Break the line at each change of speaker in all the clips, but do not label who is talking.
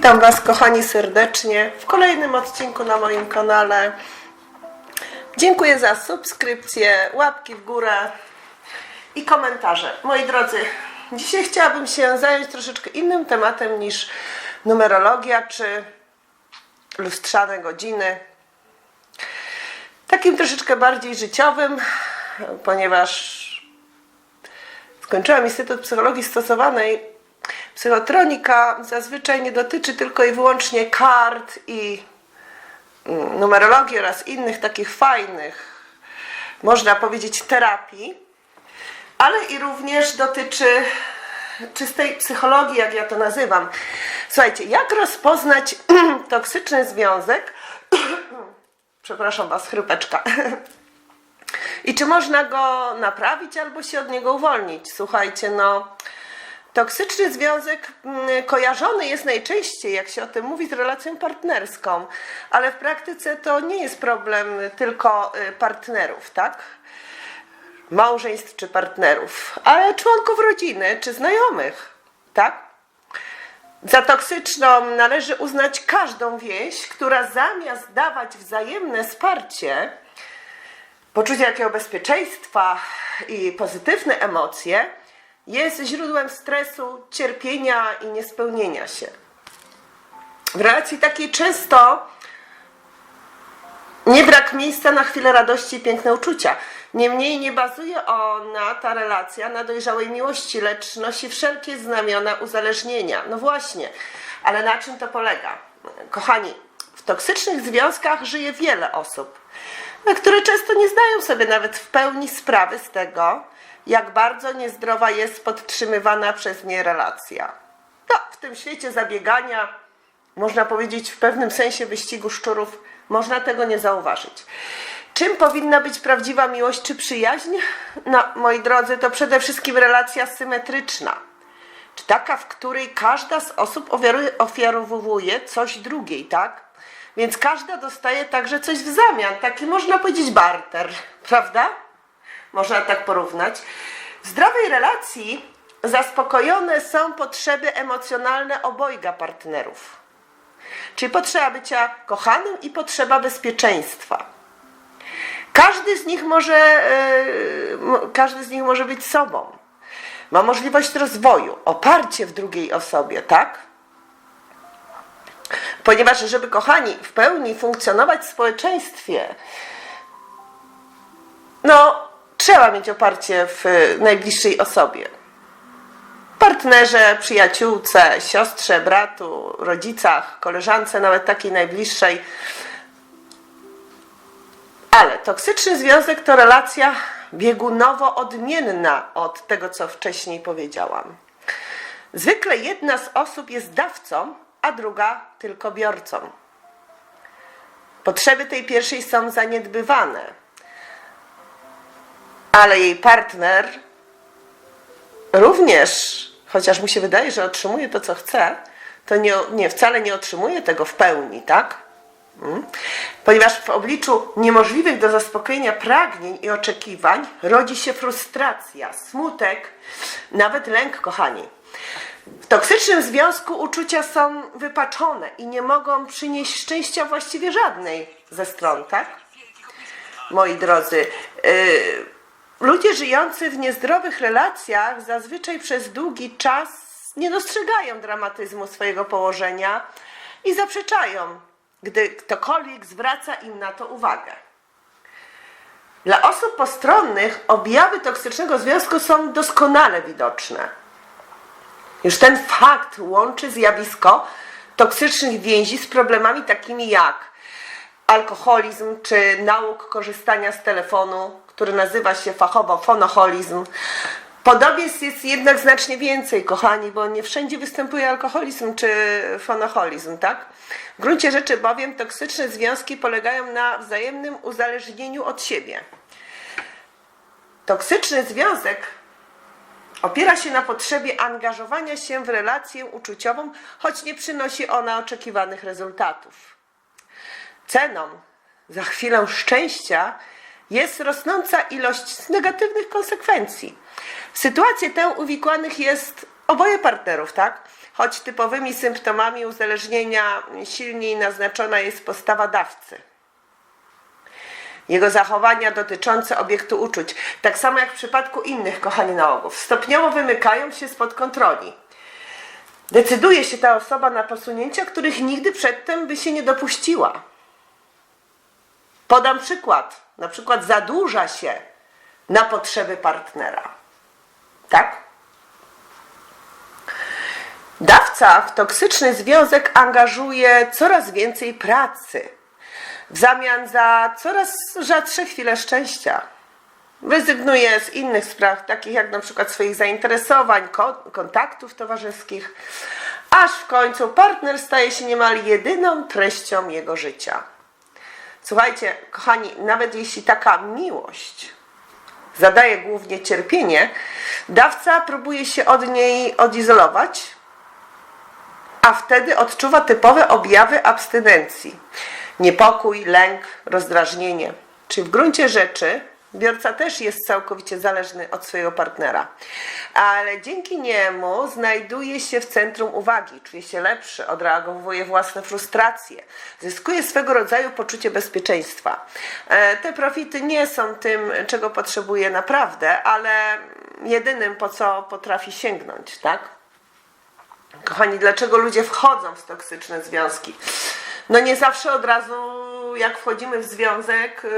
Witam Was, kochani, serdecznie w kolejnym odcinku na moim kanale. Dziękuję za subskrypcję, łapki w górę i komentarze. Moi drodzy, dzisiaj chciałabym się zająć troszeczkę innym tematem niż numerologia czy lustrzane godziny. Takim troszeczkę bardziej życiowym, ponieważ skończyłam Instytut Psychologii Stosowanej. Psychotronika zazwyczaj nie dotyczy tylko i wyłącznie kart i mm, numerologii oraz innych takich fajnych, można powiedzieć, terapii, ale i również dotyczy czystej psychologii, jak ja to nazywam. Słuchajcie, jak rozpoznać toksyczny związek? Przepraszam Was, chrypeczka. I czy można go naprawić albo się od niego uwolnić? Słuchajcie, no. Toksyczny związek mm, kojarzony jest najczęściej, jak się o tym mówi, z relacją partnerską, ale w praktyce to nie jest problem tylko y, partnerów, tak? Małżeństw czy partnerów, ale członków rodziny czy znajomych, tak? Za toksyczną należy uznać każdą więź, która zamiast dawać wzajemne wsparcie, poczucie jakiego bezpieczeństwa i pozytywne emocje, jest źródłem stresu, cierpienia i niespełnienia się. W relacji takiej często nie brak miejsca na chwilę radości i piękne uczucia. Niemniej nie bazuje ona, ta relacja, na dojrzałej miłości, lecz nosi wszelkie znamiona uzależnienia. No właśnie, ale na czym to polega? Kochani, w toksycznych związkach żyje wiele osób, które często nie zdają sobie nawet w pełni sprawy z tego, jak bardzo niezdrowa jest podtrzymywana przez nie relacja. No, w tym świecie zabiegania, można powiedzieć w pewnym sensie wyścigu szczurów, można tego nie zauważyć. Czym powinna być prawdziwa miłość czy przyjaźń? No, moi drodzy, to przede wszystkim relacja symetryczna. Czy taka, w której każda z osób ofiarowuje coś drugiej, tak? Więc każda dostaje także coś w zamian. Taki można powiedzieć barter, prawda? Można tak porównać. W zdrowej relacji zaspokojone są potrzeby emocjonalne obojga partnerów. Czyli potrzeba bycia kochanym i potrzeba bezpieczeństwa. Każdy z nich może, mo- każdy z nich może być sobą. Ma możliwość rozwoju, oparcie w drugiej osobie, tak? Ponieważ, żeby kochani w pełni funkcjonować w społeczeństwie, no, trzeba mieć oparcie w y, najbliższej osobie. Partnerze, przyjaciółce, siostrze, bratu, rodzicach, koleżance, nawet takiej najbliższej. Ale toksyczny związek to relacja biegunowo odmienna od tego, co wcześniej powiedziałam. Zwykle jedna z osób jest dawcą, a druga tylko biorcą. Potrzeby tej pierwszej są zaniedbywane, ale jej partner również, chociaż mu się wydaje, że otrzymuje to, co chce, to nie, nie, wcale nie otrzymuje tego w pełni, tak? Mm. Ponieważ w obliczu niemożliwych do zaspokojenia pragnień i oczekiwań rodzi się frustracja, smutek, nawet lęk, kochani. W toksycznym związku uczucia są wypaczone i nie mogą przynieść szczęścia właściwie żadnej ze stron, tak? Moi drodzy, yy, ludzie żyjący w niezdrowych relacjach zazwyczaj przez długi czas nie dostrzegają dramatyzmu swojego położenia i zaprzeczają, gdy ktokolwiek zwraca im na to uwagę. Dla osób postronnych objawy toksycznego związku są doskonale widoczne. Już ten fakt łączy zjawisko toksycznych więzi z problemami takimi jak alkoholizm czy nauk korzystania z telefonu, który nazywa się fachowo fonoholizm. Podobieństw jest jednak znacznie więcej, kochani, bo nie wszędzie występuje alkoholizm czy fonoholizm, tak? W gruncie rzeczy bowiem toksyczne związki polegają na wzajemnym uzależnieniu od siebie. Toksyczny związek Opiera się na potrzebie angażowania się w relację uczuciową, choć nie przynosi ona oczekiwanych rezultatów. Ceną za chwilę szczęścia jest rosnąca ilość negatywnych konsekwencji. W sytuację tę uwikłanych jest oboje partnerów, tak? choć typowymi symptomami uzależnienia silniej naznaczona jest postawa dawcy. Jego zachowania dotyczące obiektu uczuć, tak samo jak w przypadku innych kochani nałogów, stopniowo wymykają się spod kontroli. Decyduje się ta osoba na posunięcia, których nigdy przedtem by się nie dopuściła. Podam przykład. Na przykład zadłuża się na potrzeby partnera. Tak? Dawca w toksyczny związek angażuje coraz więcej pracy w zamian za coraz rzadsze chwile szczęścia. Rezygnuje z innych spraw, takich jak na przykład swoich zainteresowań, ko- kontaktów towarzyskich, aż w końcu partner staje się niemal jedyną treścią jego życia. Słuchajcie, kochani, nawet jeśli taka miłość zadaje głównie cierpienie, dawca próbuje się od niej odizolować, a wtedy odczuwa typowe objawy abstynencji. Niepokój, lęk, rozdrażnienie. Czy w gruncie rzeczy biorca też jest całkowicie zależny od swojego partnera, ale dzięki niemu znajduje się w centrum uwagi, czuje się lepszy, odreagowuje własne frustracje, zyskuje swego rodzaju poczucie bezpieczeństwa. E, Te profity nie są tym, czego potrzebuje naprawdę, ale jedynym, po co potrafi sięgnąć, tak? Kochani, dlaczego ludzie wchodzą w toksyczne związki? No nie zawsze od razu, jak wchodzimy w związek, yy,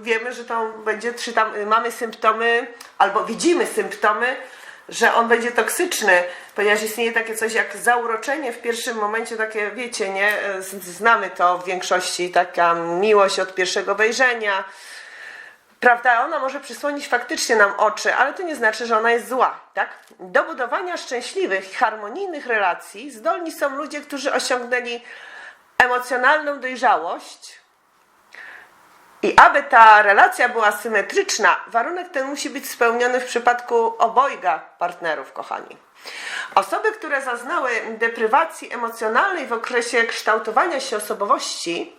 wiemy, że to będzie, czy tam yy, mamy symptomy, albo widzimy symptomy, że on będzie toksyczny, ponieważ istnieje takie coś jak zauroczenie w pierwszym momencie, takie wiecie, nie? Z- Znamy to w większości, taka miłość od pierwszego wejrzenia, Prawda, ona może przysłonić faktycznie nam oczy, ale to nie znaczy, że ona jest zła, tak? Do budowania szczęśliwych i harmonijnych relacji zdolni są ludzie, którzy osiągnęli emocjonalną dojrzałość. I aby ta relacja była symetryczna, warunek ten musi być spełniony w przypadku obojga partnerów, kochani. Osoby, które zaznały deprywacji emocjonalnej w okresie kształtowania się osobowości,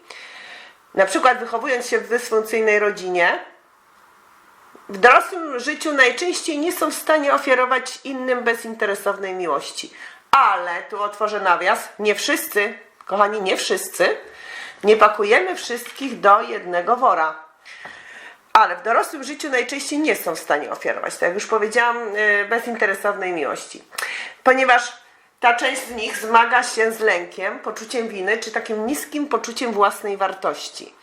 na przykład wychowując się w dysfunkcyjnej rodzinie, w dorosłym życiu najczęściej nie są w stanie ofiarować innym bezinteresownej miłości. Ale tu otworzę nawias, nie wszyscy, kochani, nie wszyscy, nie pakujemy wszystkich do jednego wora. Ale w dorosłym życiu najczęściej nie są w stanie ofiarować, tak jak już powiedziałam, yy, bezinteresownej miłości. Ponieważ ta część z nich zmaga się z lękiem, poczuciem winy czy takim niskim poczuciem własnej wartości.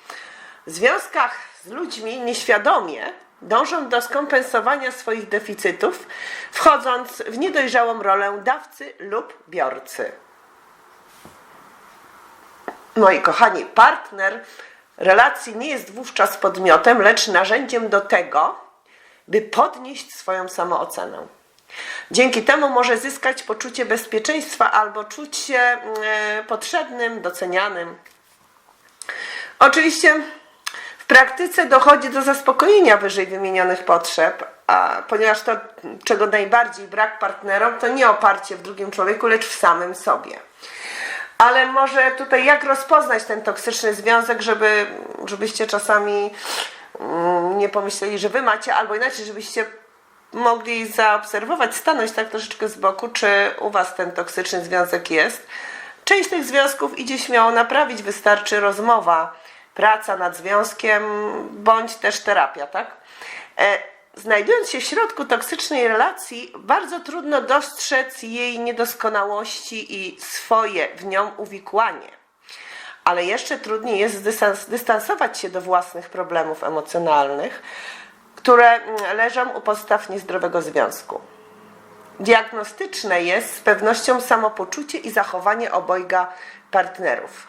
W związkach z ludźmi nieświadomie dążą do skompensowania swoich deficytów, wchodząc w niedojrzałą rolę dawcy lub biorcy. Moi kochani, partner relacji nie jest wówczas podmiotem, lecz narzędziem do tego, by podnieść swoją samoocenę. Dzięki temu może zyskać poczucie bezpieczeństwa albo czuć się e, potrzebnym, docenianym. Oczywiście w praktyce dochodzi do zaspokojenia wyżej wymienionych potrzeb, a ponieważ to, czego najbardziej brak partnerom, to nie oparcie w drugim człowieku, lecz w samym sobie. Ale może tutaj jak rozpoznać ten toksyczny związek, żeby, żebyście czasami mm, nie pomyśleli, że wy macie, albo inaczej, żebyście mogli zaobserwować, stanąć tak troszeczkę z boku, czy u was ten toksyczny związek jest. Część tych związków idzie śmiało naprawić, wystarczy rozmowa, praca nad związkiem, bądź też terapia, tak? Znajdując się w środku toksycznej relacji, bardzo trudno dostrzec jej niedoskonałości i swoje w nią uwikłanie. Ale jeszcze trudniej jest dystans, dystansować się do własnych problemów emocjonalnych, które mm, leżą u podstaw niezdrowego związku. Diagnostyczne jest z pewnością samopoczucie i zachowanie obojga partnerów.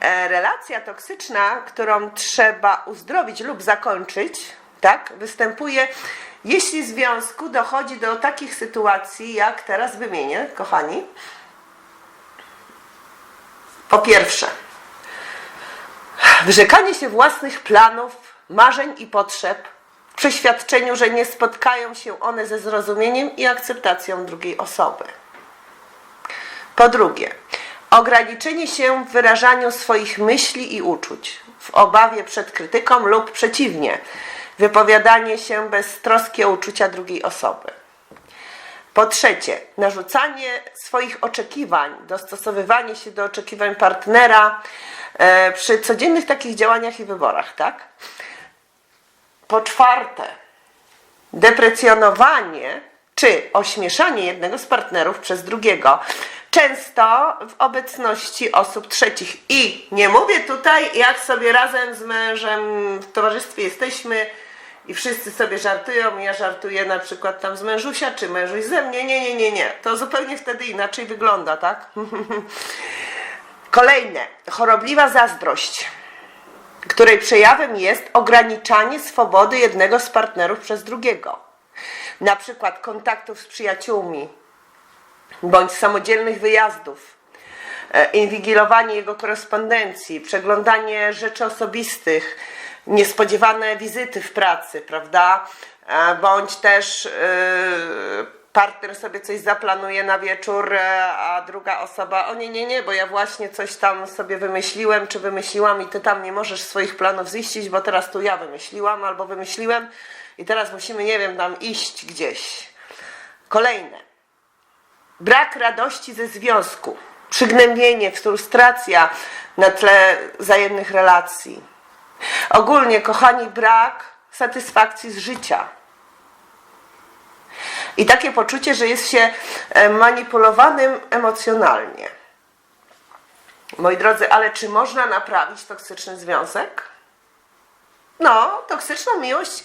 E, Relacja toksyczna, którą trzeba uzdrowić lub zakończyć, tak, występuje, jeśli w związku dochodzi do takich sytuacji, jak teraz wymienię, kochani. Po pierwsze, wyrzekanie się własnych planów, marzeń i potrzeb w przeświadczeniu, że nie spotkają się one ze zrozumieniem i akceptacją drugiej osoby. Po drugie, ograniczenie się w wyrażaniu swoich myśli i uczuć w obawie przed krytyką lub przeciwnie, wypowiadanie się bez troski o uczucia drugiej osoby. Po trzecie, narzucanie swoich oczekiwań, dostosowywanie się do oczekiwań partnera e, przy codziennych takich działaniach i wyborach, tak? Po czwarte, deprecjonowanie czy ośmieszanie jednego z partnerów przez drugiego, często w obecności osób trzecich. I nie mówię tutaj, jak sobie razem z mężem w towarzystwie jesteśmy i wszyscy sobie żartują, ja żartuję na przykład tam z mężusia, czy mężuś ze mnie. Nie, nie, nie, nie. To zupełnie wtedy inaczej wygląda, tak? Kolejne, chorobliwa zazdrość której przejawem jest ograniczanie swobody jednego z partnerów przez drugiego. Na przykład kontaktów z przyjaciółmi bądź samodzielnych wyjazdów, e, inwigilowanie jego korespondencji, przeglądanie rzeczy osobistych, niespodziewane wizyty w pracy, prawda? E, Bądź też yy, partner sobie coś zaplanuje na wieczór, e, a druga osoba, o nie, nie, nie, bo ja właśnie coś tam sobie wymyśliłem, czy wymyśliłam i ty tam nie możesz swoich planów ziścić, bo teraz tu ja wymyśliłam albo wymyśliłem i teraz musimy, nie wiem, tam iść gdzieś. Kolejne. Brak radości ze związku, przygnębienie, frustracja na tle wzajemnych relacji. Ogólnie, kochani, brak satysfakcji z życia. I takie poczucie, że jest się e, manipulowanym emocjonalnie. Moi drodzy, ale czy można naprawić toksyczny związek? No, toksyczną miłość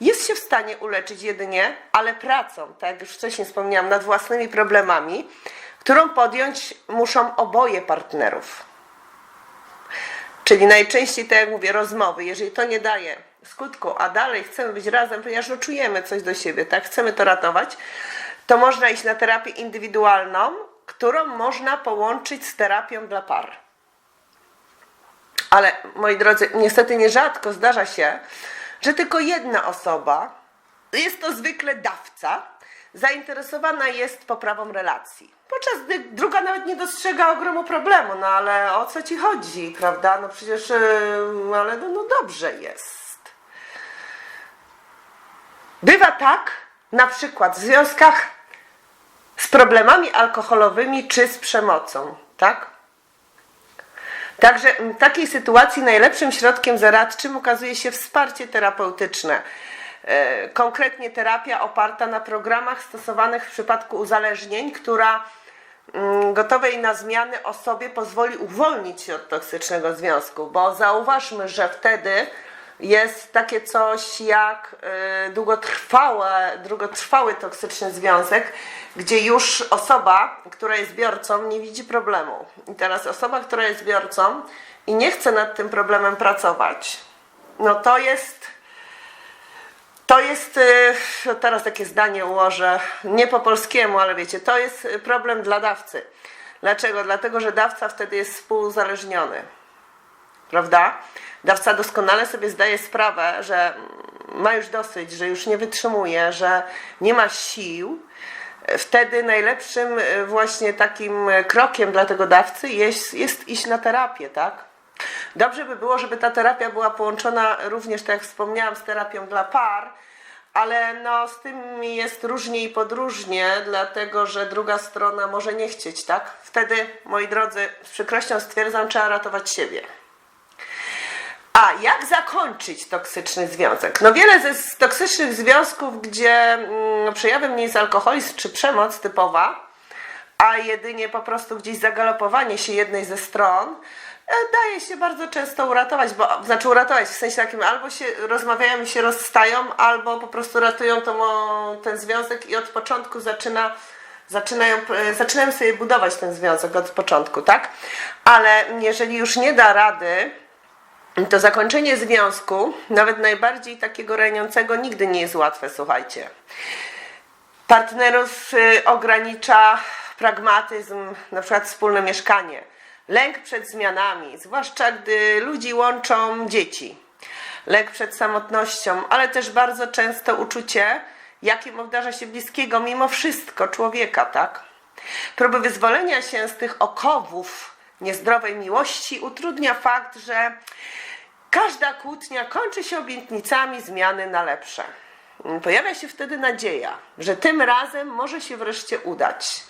jest się w stanie uleczyć jedynie, ale pracą, tak jak już wcześniej wspomniałam, nad własnymi problemami, którą podjąć muszą oboje partnerów. Czyli najczęściej, tak jak mówię, rozmowy. Jeżeli to nie daje skutku, a dalej chcemy być razem, ponieważ no, czujemy coś do siebie, tak, chcemy to ratować, to można iść na terapię indywidualną, którą można połączyć z terapią dla par. Ale moi drodzy, niestety nierzadko zdarza się, że tylko jedna osoba, jest to zwykle dawca, zainteresowana jest poprawą relacji. Podczas gdy druga nawet nie dostrzega ogromu problemu, no ale o co ci chodzi, prawda? No przecież, yy, ale no, no dobrze jest. Bywa tak, na przykład w związkach z problemami alkoholowymi czy z przemocą, tak? Także w takiej sytuacji najlepszym środkiem zaradczym okazuje się wsparcie terapeutyczne. E, Konkretnie terapia oparta na programach stosowanych w przypadku uzależnień, która mm, gotowej na zmiany osobie pozwoli uwolnić się od toksycznego związku, bo zauważmy, że wtedy jest takie coś jak y, długotrwałe, długotrwały toksyczny związek, gdzie już osoba, która jest biorcą, nie widzi problemu. I teraz osoba, która jest biorcą i nie chce nad tym problemem pracować, no to jest. To jest, y, teraz takie zdanie ułożę, nie po polskiemu, ale wiecie, to jest problem dla dawcy. Dlaczego? Dlatego, że dawca wtedy jest współuzależniony. Prawda? Dawca doskonale sobie zdaje sprawę, że ma już dosyć, że już nie wytrzymuje, że nie ma sił. Wtedy najlepszym y, właśnie takim krokiem dla tego dawcy jest, jest iść na terapię, tak? Dobrze by było, żeby ta terapia była połączona również, tak jak wspomniałam, z terapią dla par, ale no, z tym jest różnie i podróżnie, dlatego że druga strona może nie chcieć, tak? Wtedy, moi drodzy, z przykrością stwierdzam, trzeba ratować siebie. A jak zakończyć toksyczny związek? No wiele z toksycznych związków, gdzie mm, przejawem nie jest alkoholizm czy przemoc typowa, a jedynie po prostu gdzieś zagalopowanie się jednej ze stron, e, daje się bardzo często uratować, bo znaczy uratować w sensie takim albo się rozmawiają i się rozstają, albo po prostu ratują mo- ten związek i od początku zaczyna zaczynają, e, zaczynają sobie budować ten związek od początku, tak? Ale jeżeli już nie da rady, to zakończenie związku, nawet najbardziej takiego raniącego, nigdy nie jest łatwe, słuchajcie. Partnerów y, ogranicza pragmatyzm, na przykład wspólne mieszkanie, lęk przed zmianami, zwłaszcza gdy ludzi łączą dzieci, lęk przed samotnością, ale też bardzo często uczucie, jakim obdarza się bliskiego mimo wszystko człowieka, tak? Próby wyzwolenia się z tych okowów niezdrowej miłości utrudnia fakt, że każda kłótnia kończy się obietnicami zmiany na lepsze. pojawia się wtedy nadzieja, że tym razem może się wreszcie udać.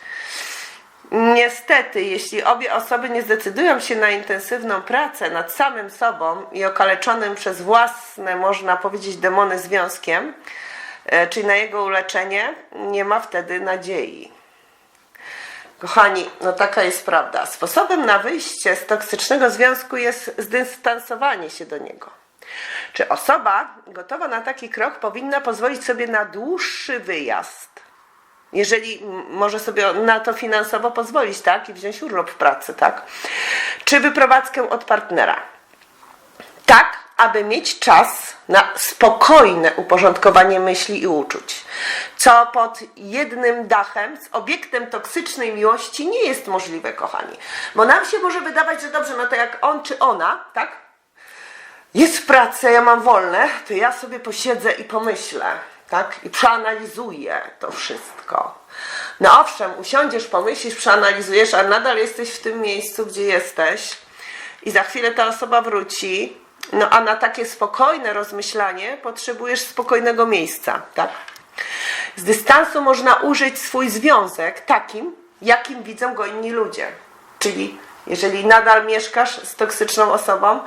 Niestety, jeśli obie osoby nie zdecydują się na intensywną pracę nad samym sobą i okaleczonym przez własne, można powiedzieć, demony związkiem, e, czyli na jego uleczenie, nie ma wtedy nadziei. Kochani, no taka jest prawda. Sposobem na wyjście z toksycznego związku jest zdystansowanie się do niego. Czy osoba gotowa na taki krok powinna pozwolić sobie na dłuższy wyjazd? Jeżeli może sobie na to finansowo pozwolić, tak? I wziąć urlop w pracy, tak? Czy wyprowadzkę od partnera? Tak, aby mieć czas na spokojne uporządkowanie myśli i uczuć. Co pod jednym dachem z obiektem toksycznej miłości nie jest możliwe, kochani. Bo nam się może wydawać, że dobrze, no to jak on czy ona, tak? Jest w pracy, ja mam wolne, to ja sobie posiedzę i pomyślę, tak? I przeanalizuję to wszystko. No owszem, usiądziesz, pomyślisz, przeanalizujesz, ale nadal jesteś w tym miejscu, gdzie jesteś i za chwilę ta osoba wróci, no a na takie spokojne rozmyślanie potrzebujesz spokojnego miejsca, tak? Z dystansu można użyć swój związek takim, jakim widzą go inni ludzie. Czyli jeżeli nadal mieszkasz z toksyczną osobą,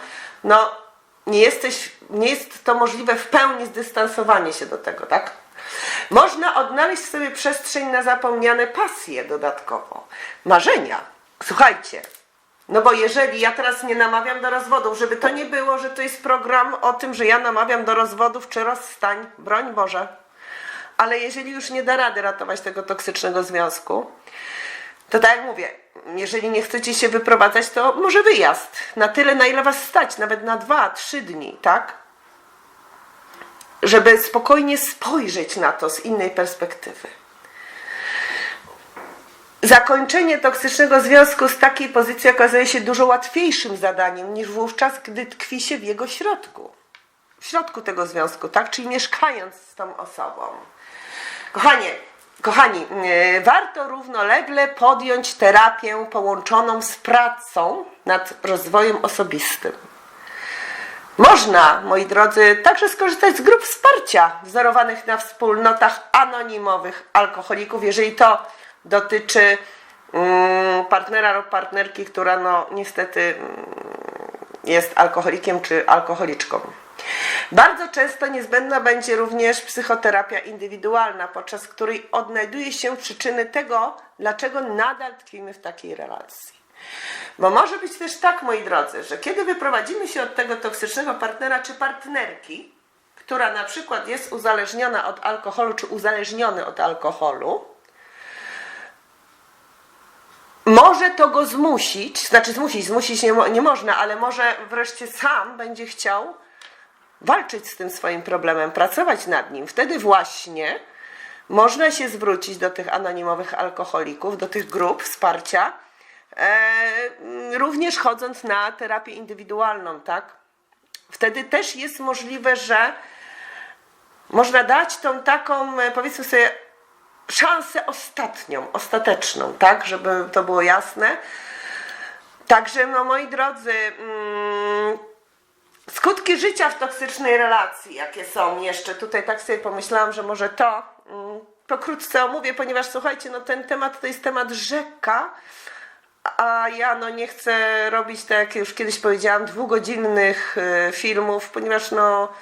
no nie jesteś, nie jest to możliwe w pełni zdystansowanie się do tego, tak? Można odnaleźć w sobie przestrzeń na zapomniane pasje dodatkowo, marzenia. Słuchajcie, no bo jeżeli ja teraz nie namawiam do rozwodów, żeby to nie było, że to jest program o tym, że ja namawiam do rozwodów czy rozstań, broń Boże. Ale jeżeli już nie da rady ratować tego toksycznego związku, to tak jak mówię, jeżeli nie chcecie się wyprowadzać, to może wyjazd. Na tyle, na ile was stać, nawet na dwa, trzy dni, tak? Żeby spokojnie spojrzeć na to z innej perspektywy. Zakończenie toksycznego związku z takiej pozycji okazuje się dużo łatwiejszym zadaniem niż wówczas, gdy tkwi się w jego środku. W środku tego związku, tak? Czyli mieszkając z tą osobą. Kochanie, kochani, yy, warto równolegle podjąć terapię połączoną z pracą nad rozwojem osobistym. Można, moi drodzy, także skorzystać z grup wsparcia wzorowanych na wspólnotach anonimowych alkoholików, jeżeli to dotyczy mm, partnera lub partnerki, która no niestety mm, jest alkoholikiem czy alkoholiczką. Bardzo często niezbędna będzie również psychoterapia indywidualna, podczas której odnajduje się przyczyny tego, dlaczego nadal tkwimy w takiej relacji. Bo może być też tak, moi drodzy, że kiedy wyprowadzimy się od tego toksycznego partnera czy partnerki, która na przykład jest uzależniona od alkoholu czy uzależniony od alkoholu, może to go zmusić, znaczy zmusić, zmusić nie, nie można, ale może wreszcie sam będzie chciał walczyć z tym swoim problemem, pracować nad nim. Wtedy właśnie można się zwrócić do tych anonimowych alkoholików, do tych grup wsparcia, e, również chodząc na terapię indywidualną, tak? Wtedy też jest możliwe, że można dać tą taką, e, powiedzmy sobie, szansę ostatnią, ostateczną, tak, żeby to było jasne. Także, no moi drodzy, mm, skutki życia w toksycznej relacji, jakie są jeszcze, tutaj tak sobie pomyślałam, że może to mm, pokrótce omówię, ponieważ słuchajcie, no ten temat to jest temat rzeka, a ja no nie chcę robić, tak jak już kiedyś powiedziałam, dwugodzinnych y, filmów, ponieważ no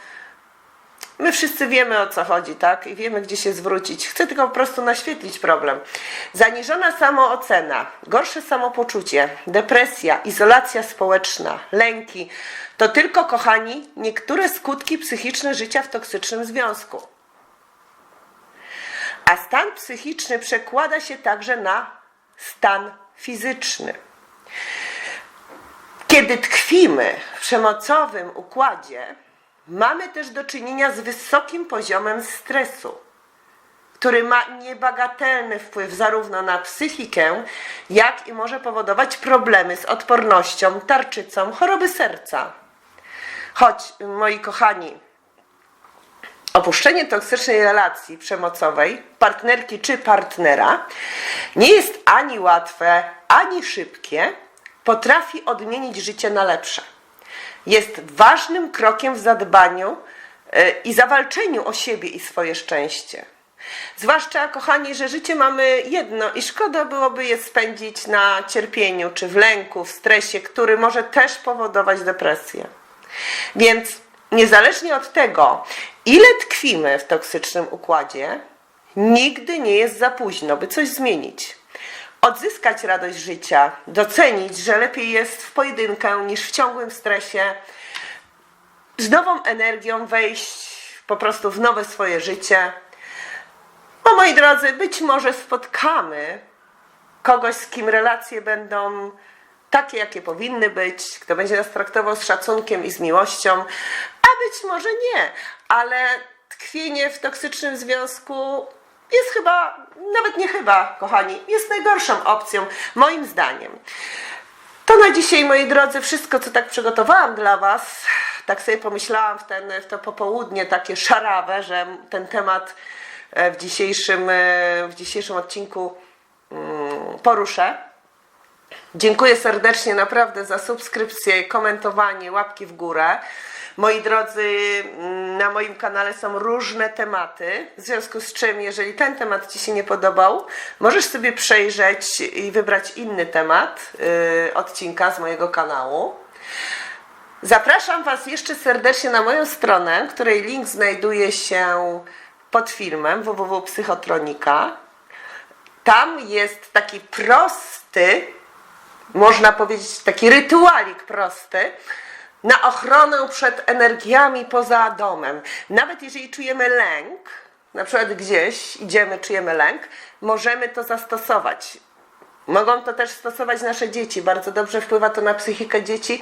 My wszyscy wiemy o co chodzi, tak? I wiemy, gdzie się zwrócić. Chcę tylko po prostu naświetlić problem. Zaniżona samoocena, gorsze samopoczucie, depresja, izolacja społeczna, lęki to tylko, kochani, niektóre skutki psychiczne życia w toksycznym związku. A stan psychiczny przekłada się także na stan fizyczny. Kiedy tkwimy w przemocowym układzie, mamy też do czynienia z wysokim poziomem stresu, który ma niebagatelny wpływ zarówno na psychikę, jak i może powodować problemy z odpornością, tarczycą, choroby serca. Choć, moi kochani, opuszczenie toksycznej relacji przemocowej, partnerki czy partnera, nie jest ani łatwe, ani szybkie, potrafi odmienić życie na lepsze jest ważnym krokiem w zadbaniu e, i zawalczeniu o siebie i swoje szczęście. Zwłaszcza, kochani, że życie mamy jedno i szkoda byłoby je spędzić na cierpieniu, czy w lęku, w stresie, który może też powodować depresję. Więc niezależnie od tego, ile tkwimy w toksycznym układzie, nigdy nie jest za późno, by coś zmienić. Odzyskać radość życia, docenić, że lepiej jest w pojedynkę niż w ciągłym stresie, z nową energią wejść po prostu w nowe swoje życie. Bo moi drodzy, być może spotkamy kogoś, z kim relacje będą takie, jakie powinny być, kto będzie nas traktował z szacunkiem i z miłością, a być może nie, ale tkwienie w toksycznym związku jest chyba, nawet nie chyba, kochani, jest najgorszą opcją, moim zdaniem. To na dzisiaj, moi drodzy, wszystko, co tak przygotowałam dla Was. Tak sobie pomyślałam w, ten, w to popołudnie takie szarawe, że ten temat e, w dzisiejszym, e, w dzisiejszym odcinku mm, poruszę. Dziękuję serdecznie naprawdę za subskrypcję, komentowanie, łapki w górę. Moi drodzy, mm, na moim kanale są różne tematy, w związku z czym, jeżeli ten temat Ci się nie podobał, możesz sobie przejrzeć i wybrać inny temat yy, odcinka z mojego kanału. Zapraszam Was jeszcze serdecznie na moją stronę, której link znajduje się pod filmem www.psychotronika. Tam jest taki prosty, można powiedzieć taki rytualik prosty, na ochronę przed energiami poza domem. Nawet jeżeli czujemy lęk, na przykład gdzieś idziemy, czujemy lęk, możemy to zastosować. Mogą to też stosować nasze dzieci. Bardzo dobrze wpływa to na psychikę dzieci,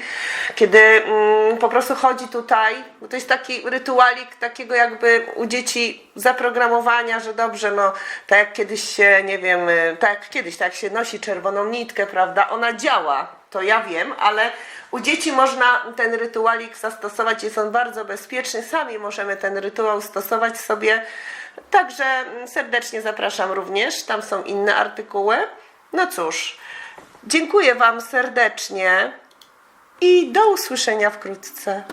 kiedy mm, po prostu chodzi tutaj, bo to jest taki rytualik takiego jakby u dzieci zaprogramowania, że dobrze, no tak jak kiedyś się, nie wiem, tak jak kiedyś, tak się nosi czerwoną nitkę, prawda, ona działa, to ja wiem, ale u dzieci można ten rytualik zastosować, jest on bardzo bezpieczny, sami możemy ten rytuał stosować sobie, także mm, serdecznie zapraszam również, tam są inne artykuły. No cóż, dziękuję Wam serdecznie i do usłyszenia wkrótce.